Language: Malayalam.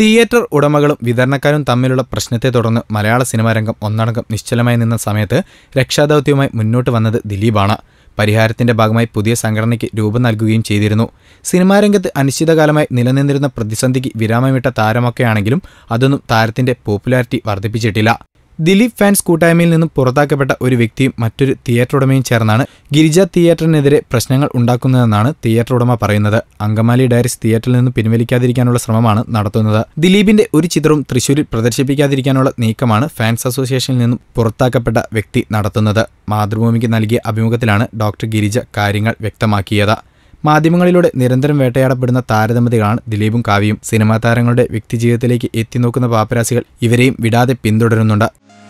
തിയേറ്റർ ഉടമകളും വിതരണക്കാരും തമ്മിലുള്ള പ്രശ്നത്തെ തുടർന്ന് മലയാള സിനിമാ രംഗം ഒന്നടങ്കം നിശ്ചലമായി നിന്ന സമയത്ത് രക്ഷാദൗത്യവുമായി മുന്നോട്ട് വന്നത് ദിലീപാണ്. പരിഹാരത്തിന്റെ ഭാഗമായി പുതിയ സംഘടനയ്ക്ക് രൂപം നൽകുകയും ചെയ്തിരുന്നു. സിനിമാ രംഗത്ത് അനിശ്ചിതകാലമായി നിലനിന്നിരുന്ന പ്രതിസന്ധിക്ക് വിരാമമിട്ട താരമൊക്കെയാണെങ്കിലും അതൊന്നും താരത്തിന്റെ പോപ്പുലാരിറ്റി വർദ്ധിപ്പിച്ചിട്ടില്ല. ദിലീപ് ഫാൻസ് കൂട്ടായ്മയിൽ നിന്നും പുറത്താക്കപ്പെട്ട ഒരു വ്യക്തിയും മറ്റൊരു തിയേറ്റർ ഉടമയും ചേർന്നാണ് ഗിരിജ തിയേറ്ററിനെതിരെ പ്രശ്നങ്ങൾ ഉണ്ടാക്കുന്നതെന്നാണ് തിയേറ്റർ ഉടമ പറയുന്നത്. അങ്കമാലി ഡയറീസ് തിയേറ്ററിൽ നിന്ന് പിൻവലിക്കാതിരിക്കാനുള്ള ശ്രമമാണ് നടത്തുന്നത്. ദിലീപിന്റെ ഒരു ചിത്രവും തൃശൂരിൽ പ്രദർശിപ്പിക്കാതിരിക്കാനുള്ള നീക്കമാണ് ഫാൻസ് അസോസിയേഷനിൽ നിന്നും പുറത്താക്കപ്പെട്ട വ്യക്തി നടത്തുന്നത്. മാതൃഭൂമിക്ക് നൽകിയ അഭിമുഖത്തിലാണ് ഡോക്ടർ ഗിരിജ കാര്യങ്ങൾ വ്യക്തമാക്കിയത്. മാധ്യമങ്ങളിലൂടെ നിരന്തരം വേട്ടയാടപ്പെടുന്ന താരതമ്യതകളാണ് ദിലീപും കാവ്യയും. സിനിമാ താരങ്ങളുടെ വ്യക്തിജീവിതത്തിലേക്ക് എത്തിനോക്കുന്ന പാപ്പരാസികൾ ഇവരെയും വിടാതെ പിന്തുടരുന്നുണ്ട്.